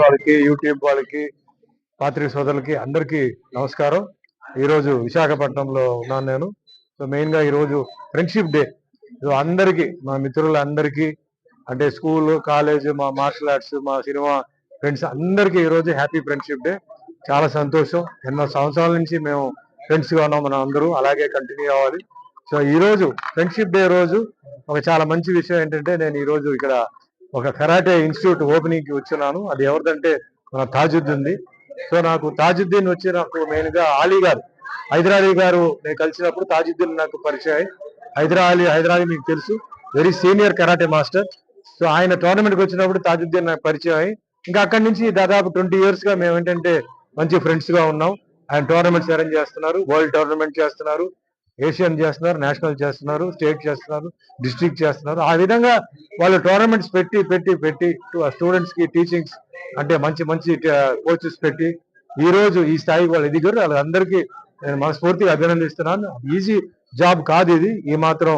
వాళ్ళకి యూట్యూబ్ వాళ్ళకి పాత్రిక సోదరులకి అందరికీ నమస్కారం. ఈరోజు విశాఖపట్నంలో ఉన్నాను నేను. సో మెయిన్గా ఈరోజు ఫ్రెండ్షిప్ డే. సో అందరికీ మా మిత్రులందరికీ అంటే స్కూల్ కాలేజ్ మా మార్షల్ ఆర్ట్స్ మా సినిమా ఫ్రెండ్స్ అందరికీ ఈరోజు హ్యాపీ ఫ్రెండ్షిప్ డే. చాలా సంతోషం. ఎన్నో సంవత్సరాల నుంచి మేము ఫ్రెండ్స్గా ఉన్నాం మనం అందరూ. అలాగే కంటిన్యూ అవ్వాలి. సో ఈ రోజు ఫ్రెండ్షిప్ డే రోజు ఒక చాలా మంచి విషయం ఏంటంటే నేను ఈరోజు ఇక్కడ ఒక కరాటే ఇన్స్టిట్యూట్ ఓపెనింగ్కి వచ్చినాను. అది ఎవరిదంటే మన తాజుద్దీన్ సో నాకు తాజుద్దీన్ వచ్చి నాకు మెయిన్గా ఆలీ గారు. హైదరాలీ గారు నేను కలిసినప్పుడు తాజుద్దీన్ నాకు పరిచయం. హైదరాలీ హైదరాలీ మీకు తెలుసు. Very senior karate master. So ఆయన టోర్నమెంట్కి వచ్చినప్పుడు తాజుద్దీన్ నాకు పరిచయం అయ్యి ఇంకా అక్కడి నుంచి దాదాపు ట్వంటీ ఇయర్స్గా మేము ఏంటంటే మంచి ఫ్రెండ్స్గా ఉన్నాం. ఆయన టోర్నమెంట్స్ అరేంజ్ చేస్తున్నారు. వరల్డ్ టోర్నమెంట్ చేస్తున్నారు. ఏషియన్ చేస్తున్నారు నేషనల్ చేస్తున్నారు స్టేట్ చేస్తున్నారు డిస్ట్రిక్ట్ చేస్తున్నారు. ఆ విధంగా వాళ్ళు టోర్నమెంట్స్ పెట్టి పెట్టి పెట్టి స్టూడెంట్స్కి టీచింగ్స్ అంటే మంచి మంచి కోచెస్ పెట్టి ఈ రోజు ఈ స్థాయికి వాళ్ళు ఎదిగారు. వాళ్ళందరికీ నేను మనస్ఫూర్తిగా అభినందిస్తున్నాను. ఈజీ జాబ్ కాదు ఇది. ఈ మాత్రం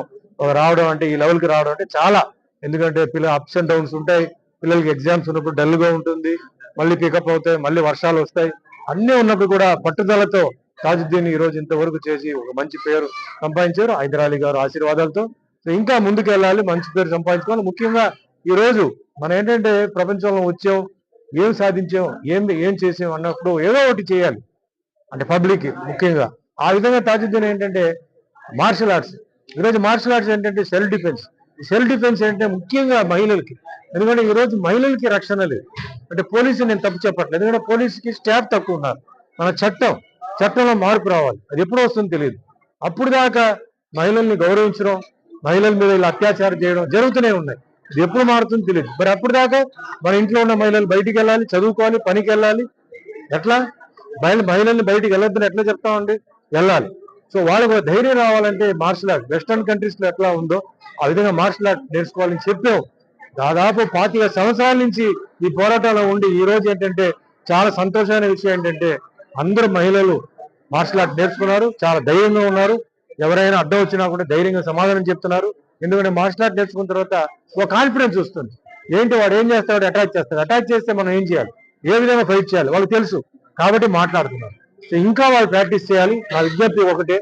రావడం అంటే ఈ లెవెల్కి రావడం అంటే చాలా. ఎందుకంటే పిల్లలు అప్స్ అండ్ డౌన్స్ ఉంటాయి. పిల్లలకి ఎగ్జామ్స్ ఉన్నప్పుడు డల్గా ఉంటుంది. మళ్ళీ పికప్ అవుతాయి. మళ్ళీ వర్షాలు వస్తాయి. అన్నీ ఉన్నప్పుడు కూడా పట్టుదలతో తాజుద్దీన్ ఈ రోజు ఇంతవరకు చేసి ఒక మంచి పేరు సంపాదించారు. హైదరాలీ గారు ఆశీర్వాదాలతో. సో ఇంకా ముందుకు వెళ్ళాలి మంచి పేరు సంపాదించుకోవాలి. ముఖ్యంగా ఈ రోజు మనం ఏంటంటే ప్రపంచంలో వచ్చాం ఏం సాధించాం ఏం ఏం చేసాం అన్నప్పుడు ఏదో ఒకటి చేయాలి. అంటే పబ్లిక్ ముఖ్యంగా. ఆ విధంగా తాజుద్దీన్ ఏంటంటే మార్షల్ ఆర్ట్స్. ఈరోజు మార్షల్ ఆర్ట్స్ ఏంటంటే సెల్ఫ్ డిఫెన్స్. సెల్ఫ్ డిఫెన్స్ అంటే ముఖ్యంగా మహిళలకి. ఎందుకంటే ఈరోజు మహిళలకి రక్షణ లేదు. అంటే పోలీసు నేను తప్పు చెప్పట్లేదు. ఎందుకంటే పోలీసుకి స్టాఫ్ తక్కువ ఉన్నారు. మన చట్టం చట్టంలో మార్పు రావాలి. అది ఎప్పుడు వస్తుందో తెలియదు అప్పుడు దాకా మహిళల్ని గౌరవించడం మహిళల మీద ఇలా అత్యాచారం చేయడం జరుగుతూనే ఉన్నాయి. ఇది ఎప్పుడు మారుతుందో తెలియదు మరి అప్పుడు దాకా మన ఇంట్లో ఉన్న మహిళలు బయటికి వెళ్ళాలి చదువుకోవాలి పనికి వెళ్ళాలి. ఎట్లా? మహిళ మహిళల్ని బయటికి వెళ్ళొద్దని ఎట్లా చెప్తామండి? వెళ్ళాలి. సో వాళ్ళకు ధైర్యం రావాలంటే మార్షల్ ఆర్ట్ వెస్టర్న్ కంట్రీస్లో ఎట్లా ఉందో ఆ విధంగా మార్షల్ ఆర్ట్ నేర్చుకోవాలని చెప్పాం దాదాపు పాతిక సంవత్సరాల నుంచి ఈ పోరాటంలో ఉండి ఈ రోజు ఏంటంటే చాలా సంతోషమైన విషయం ఏంటంటే అందరు మహిళలు మార్షల్ ఆర్ట్ నేర్చుకున్నారు చాలా ధైర్యంగా ఉన్నారు. ఎవరైనా అడ్డం వచ్చినా కూడా ధైర్యంగా సమాధానం చెప్తున్నారు. ఎందుకంటే మార్షల్ ఆర్ట్ నేర్చుకున్న తర్వాత ఒక కాన్ఫిడెన్స్ వస్తుంది. ఏంటి వాడు ఏం చేస్తాడు అటాచ్ చేస్తాడు? అటాచ్ చేస్తే మనం ఏం చేయాలి? ఏ విధంగా ఫైట్ చేయాలి? వాళ్ళకి తెలుసు. కాబట్టి మాట్లాడుతున్నారు. సో ఇంకా వాళ్ళు ప్రాక్టీస్ చేయాలి. నా విజ్ఞప్తి ఒకటే.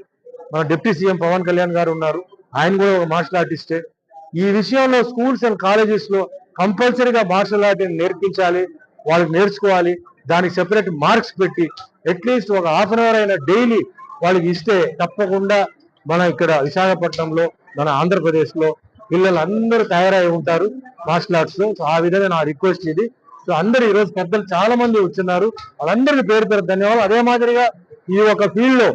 మన డిప్యూటీ సీఎం పవన్ కళ్యాణ్ గారు ఉన్నారు. ఆయన కూడా ఒక మార్షల్ ఆర్టిస్టే. ఈ విషయంలో స్కూల్స్ అండ్ కాలేజెస్లో కంపల్సరీగా మార్షల్ ఆర్ట్ నేర్పించాలి. వాళ్ళకి నేర్చుకోవాలి. దానికి సెపరేట్ మార్క్స్ పెట్టి అట్లీస్ట్ ఒక హాఫ్ అన్ అవర్ అయినా డైలీ వాళ్ళకి ఇస్తే తప్పకుండా మన ఇక్కడ విశాఖపట్నంలో మన ఆంధ్రప్రదేశ్లో పిల్లలు అందరూ తయారై ఉంటారు మార్షల్ ఆర్ట్స్లో. ఆ విధంగా నా రిక్వెస్ట్ ఇది. సో అందరు ఈ రోజు పెద్దలు చాలా మంది వచ్చిన్నారు వాళ్ళందరికీ పేరు పేరు ధన్యవాదాలు. అదే మాదిరిగా ఈ ఒక ఫీల్డ్లో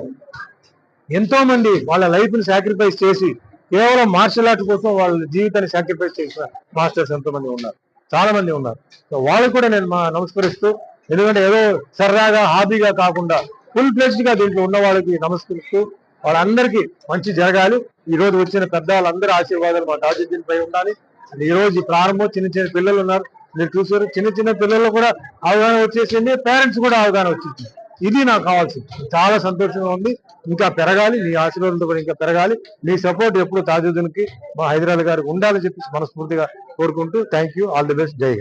ఎంతో మంది వాళ్ళ లైఫ్ని సాక్రిఫైస్ చేసి కేవలం మార్షల్ ఆర్ట్ కోసం వాళ్ళ జీవితాన్ని సాక్రిఫైస్ చేసిన మాస్టర్స్ ఎంతో మంది ఉన్నారు. చాలా మంది ఉన్నారు. సో వాళ్ళకు కూడా నేను మా నమస్కరిస్తూ ఎందుకంటే ఏదో సరదాగా హాబీగా కాకుండా ఫుల్ ఫ్లెజ్డ్గా దీంట్లో ఉన్న వాళ్ళకి నమస్కరిస్తూ వాళ్ళందరికీ మంచి జరగాలి. ఈ రోజు వచ్చిన పెద్ద వాళ్ళందరి ఆశీర్వాదాలు మా తాజుద్దీన్ పై ఉండాలి. ఈ రోజు ప్రారంభం చిన్న చిన్న పిల్లలు ఉన్నారు. మీరు చూసారు చిన్న చిన్న పిల్లలు కూడా అవగాహన వచ్చేసింది. పేరెంట్స్ కూడా అవగాహన వచ్చింది. ఇది నాకు కావాల్సింది. చాలా సంతోషంగా ఉంది. ఇంకా పెరగాలి. నీ ఆశీర్వాదంతో కూడా ఇంకా పెరగాలి. నీ సపోర్ట్ ఎప్పుడు తాజుద్దీన్ మా హైదరాబాద్ గారికి ఉండాలని చెప్పి మనస్ఫూర్తిగా కోరుకుంటూ thank you all the best. జై